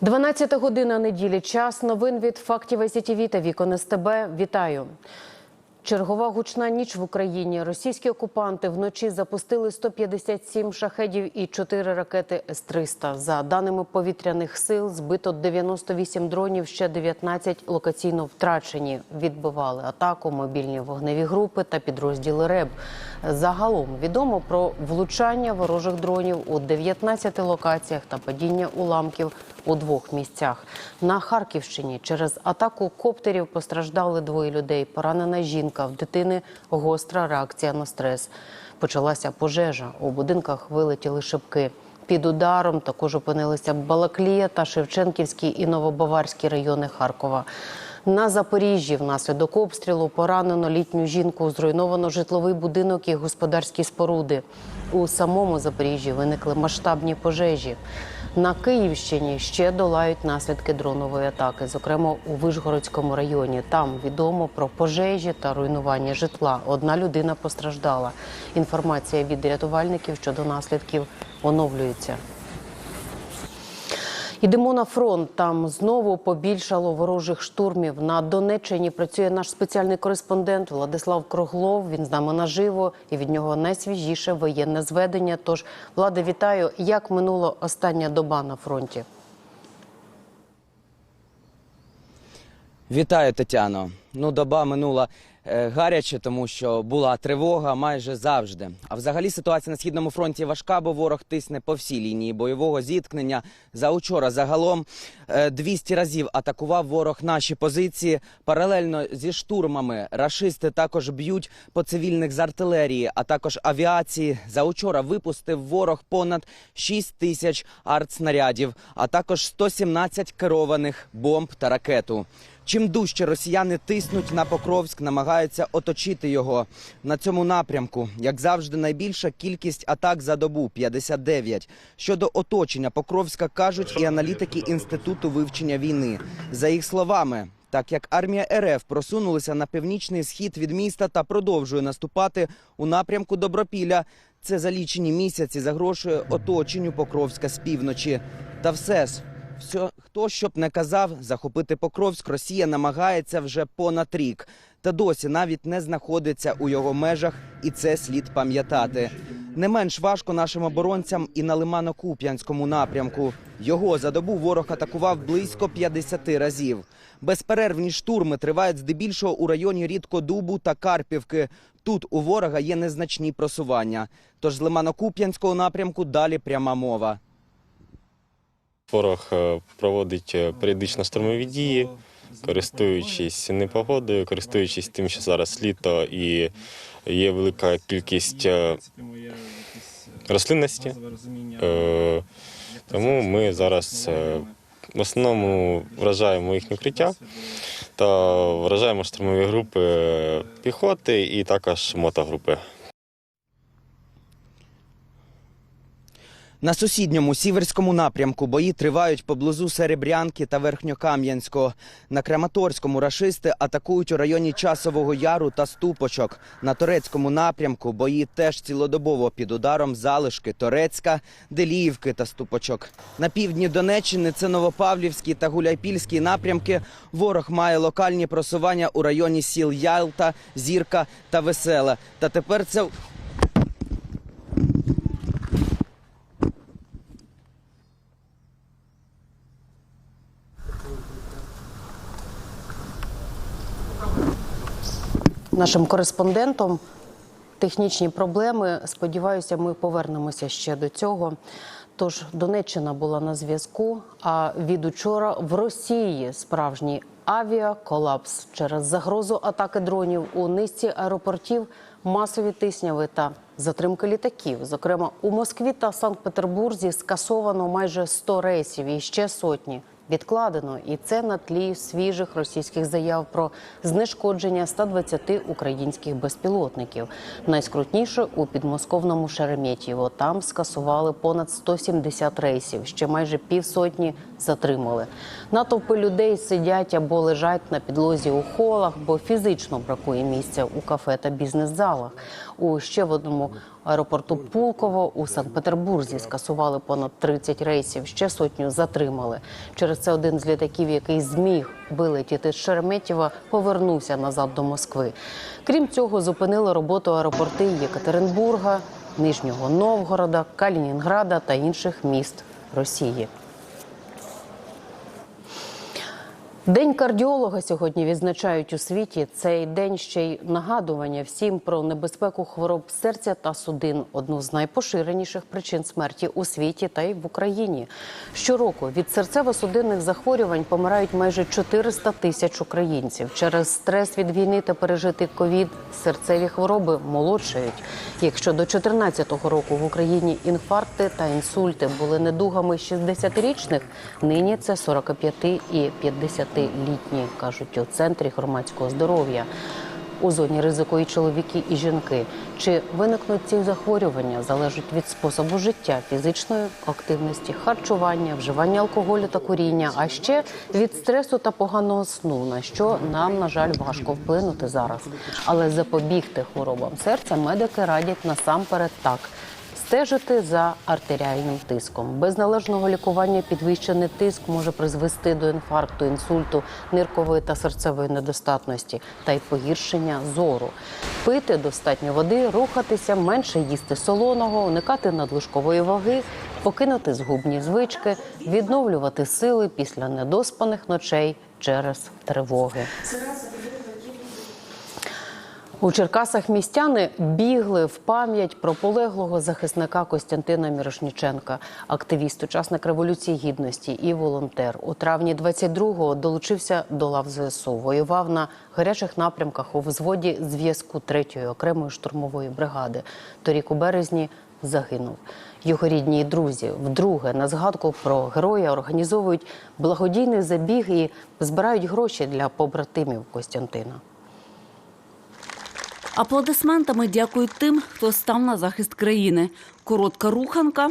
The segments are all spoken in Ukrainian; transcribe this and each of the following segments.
12 година неділі. Час новин від фактів СІТВ та вікон СТБ. Вітаю. Чергова гучна ніч в Україні. Російські окупанти вночі запустили 157 шахедів і 4 ракети С-300. За даними повітряних сил, збито 98 дронів, ще 19 локаційно втрачені. Відбивали атаку мобільні вогневі групи та підрозділи РЕБ. Загалом відомо про влучання ворожих дронів у 19 локаціях та падіння уламків у двох місцях. На Харківщині через атаку коптерів постраждали двоє людей. Поранена жінка в дитини гостра реакція на стрес. Почалася пожежа. У будинках вилетіли шибки. Під ударом також опинилися Балаклія та Шевченківський і Новобаварський райони Харкова. На Запоріжжі внаслідок обстрілу поранено літню жінку, зруйновано житловий будинок і господарські споруди. У самому Запоріжжі виникли масштабні пожежі. На Київщині ще долають наслідки дронової атаки, зокрема у Вишгородському районі. Там відомо про пожежі та руйнування житла. Одна людина постраждала. Інформація від рятувальників щодо наслідків оновлюється. Йдемо на фронт. Там знову побільшало ворожих штурмів. На Донеччині працює наш спеціальний кореспондент Владислав Круглов. Він з нами наживо і від нього найсвіжіше воєнне зведення. Тож, Влади, вітаю. Як минула остання доба на фронті? Вітаю, Тетяно. Ну, доба минула гаряче, тому що була тривога майже завжди. А взагалі ситуація на східному фронті важка, бо ворог тисне по всій лінії бойового зіткнення. За учора загалом е, 200 разів атакував ворог наші позиції. Паралельно зі штурмами рашисти також б'ють по цивільних з артилерії, а також авіації. За учора випустив ворог понад 6 тисяч артснарядів, а також 117 керованих бомб та ракету. Чим дужче росіяни тиснуть на Покровськ, намагаються оточити його на цьому напрямку. Як завжди, найбільша кількість атак за добу 59. Щодо оточення Покровська кажуть і аналітики інституту вивчення війни. За їх словами. Так як армія РФ просунулася на північний схід від міста та продовжує наступати у напрямку Добропілля, це за лічені місяці загрошує оточенню Покровська з півночі. Та все ж, все, хто щоб не казав, захопити Покровськ Росія намагається вже понад рік. Та досі навіть не знаходиться у його межах, і це слід пам'ятати. Не менш важко нашим оборонцям і на Лимано-Куп'янському напрямку. Його за добу ворог атакував близько 50 разів. Безперервні штурми тривають здебільшого у районі Рідкодубу та Карпівки. Тут у ворога є незначні просування. Тож з Лимано-Куп'янського напрямку далі пряма мова. Ворог е, проводить е, періодично штурмові дії, користуючись непогодою, користуючись тим, що зараз літо і є велика кількість е, рослинності. Тому ми зараз в основному вражаємо їхнє укриття та вражаємо штурмові групи піхоти і також мотогрупи. На сусідньому сіверському напрямку бої тривають поблизу Серебрянки та Верхньокам'янського. На Краматорському рашисти атакують у районі Часового Яру та Ступочок. На Торецькому напрямку бої теж цілодобово під ударом залишки Торецька, Деліївки та Ступочок. На півдні Донеччини це Новопавлівський та Гуляйпільський напрямки. Ворог має локальні просування у районі сіл Ялта, Зірка та Веселе. Та тепер це Нашим кореспондентом технічні проблеми. Сподіваюся, ми повернемося ще до цього. Тож Донеччина була на зв'язку. А від учора в Росії справжній авіаколапс через загрозу атаки дронів у низці аеропортів, масові тисняви та затримки літаків. Зокрема, у Москві та Санкт-Петербурзі скасовано майже 100 рейсів і ще сотні відкладено, і це на тлі свіжих російських заяв про знешкодження 120 українських безпілотників. Найскрутніше у підмосковному Шереметьєво. Там скасували понад 170 рейсів. Ще майже півсотні затримали. Натовпи людей сидять або лежать на підлозі у холах, бо фізично бракує місця у кафе та бізнес-залах. У ще в одному аеропорту Пулково у Санкт-Петербурзі скасували понад 30 рейсів. Ще сотню затримали. Через це один з літаків, який зміг вилетіти з Шереметєва, повернувся назад до Москви. Крім цього, зупинили роботу аеропорти Єкатеринбурга, Нижнього Новгорода, Калінінграда та інших міст Росії. День кардіолога сьогодні відзначають у світі. Цей день ще й нагадування всім про небезпеку хвороб серця та судин одну з найпоширеніших причин смерті у світі та й в Україні. Щороку від серцево-судинних захворювань помирають майже 400 тисяч українців. Через стрес від війни та пережитий ковід серцеві хвороби молодшають. Якщо до 2014 року в Україні інфаркти та інсульти були недугами 60-річних, нині це 45 і 50-літні, кажуть у центрі громадського здоров'я. У зоні ризику і чоловіки, і жінки. Чи виникнуть ці захворювання залежить від способу життя, фізичної активності, харчування, вживання алкоголю та куріння, а ще від стресу та поганого сну, на що нам, на жаль, важко вплинути зараз. Але запобігти хворобам серця медики радять насамперед так. Стежити за артеріальним тиском. Без належного лікування підвищений тиск може призвести до інфаркту, інсульту, ниркової та серцевої недостатності та й погіршення зору. Пити достатньо води, рухатися, менше їсти солоного, уникати надлишкової ваги, покинути згубні звички, відновлювати сили після недоспаних ночей через тривоги. У Черкасах містяни бігли в пам'ять про полеглого захисника Костянтина Мірошніченка, активіст, учасник революції гідності і волонтер. У травні 22-го долучився до лав ЗСУ. Воював на гарячих напрямках у взводі зв'язку 3-ї окремої штурмової бригади. Торік у березні загинув. Його рідні друзі вдруге на згадку про героя організовують благодійний забіг і збирають гроші для побратимів Костянтина. Аплодисментами дякують тим, хто став на захист країни. Коротка руханка.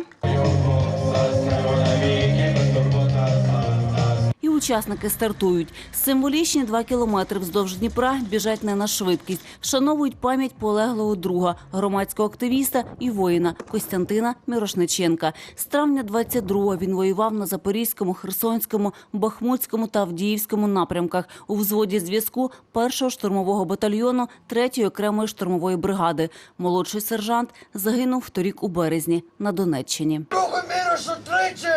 Учасники стартують. Символічні два кілометри вздовж Дніпра біжать не на швидкість, вшановують пам'ять полеглого друга, громадського активіста і воїна Костянтина Мірошниченка. З травня 22-го він воював на Запорізькому, Херсонському, Бахмутському та Авдіївському напрямках у взводі зв'язку першого штурмового батальйону 3-ї окремої штурмової бригади. Молодший сержант загинув торік у березні на Донеччині. Другу мінушу тричі!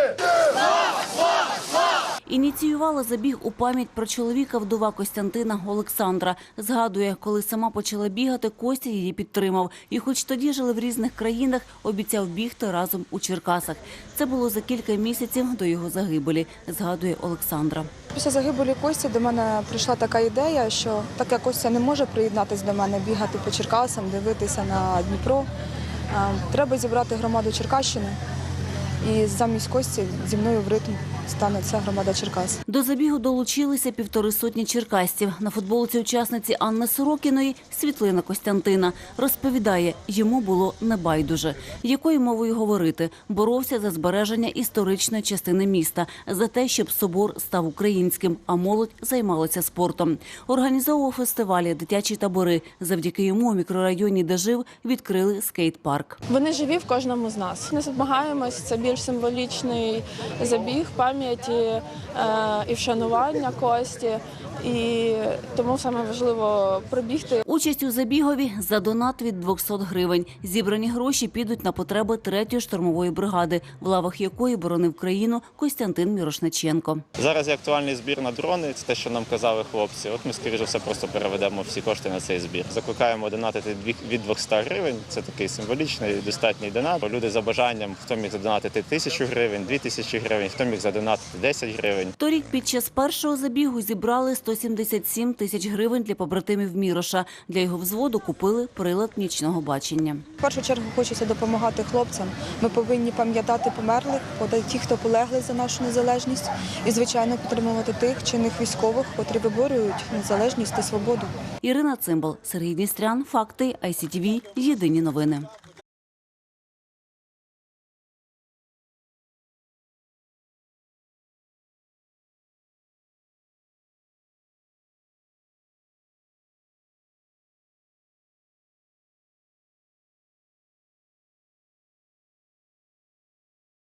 Ініціювала забіг у пам'ять про чоловіка вдова Костянтина Олександра. Згадує, коли сама почала бігати, Костя її підтримав. І, хоч тоді жили в різних країнах, обіцяв бігти разом у Черкасах. Це було за кілька місяців до його загибелі. Згадує Олександра. Після загибелі Кості до мене прийшла така ідея, що так як Костя не може приєднатися до мене, бігати по Черкасам, дивитися на Дніпро, треба зібрати громаду Черкащини. І замість Кості зі мною в ритм стане ця громада Черкас. До забігу долучилися півтори сотні черкасців. На футболці учасниці Анни Сорокіної світлина Костянтина розповідає, йому було небайдуже, якою мовою говорити. Боровся за збереження історичної частини міста, за те, щоб собор став українським, а молодь займалася спортом. Організовував фестивалі, дитячі табори. Завдяки йому у мікрорайоні, де жив, відкрили скейт-парк. Вони живі в кожному з нас. Ми змагаємось. Це більш символічний забіг пам'яті е, і вшанування кості. І тому саме важливо пробігти Участь у забігові за донат від 200 гривень. Зібрані гроші підуть на потреби третьої штурмової бригади, в лавах якої боронив країну Костянтин Мірошниченко. Зараз є актуальний збір на дрони. Це те, що нам казали хлопці. От ми, скоріше все, просто переведемо всі кошти на цей збір. Закликаємо донатити дві- від 200 гривень. Це такий символічний достатній донат. Люди за бажанням, хто міг задонатити тисячу гривень, дві тисячі гривень, хто міг задонатити 10 гривень. Торік під час першого забігу зібрали 177 тисяч гривень для побратимів Міроша. Для його взводу купили прилад нічного бачення. В першу чергу хочеться допомагати хлопцям. Ми повинні пам'ятати померлих, ті, хто полегли за нашу незалежність, і звичайно підтримувати тих чинних військових, котрі виборюють незалежність та свободу. Ірина Цимбал, Сергій Дністрян, Факти, ICTV, Єдині новини.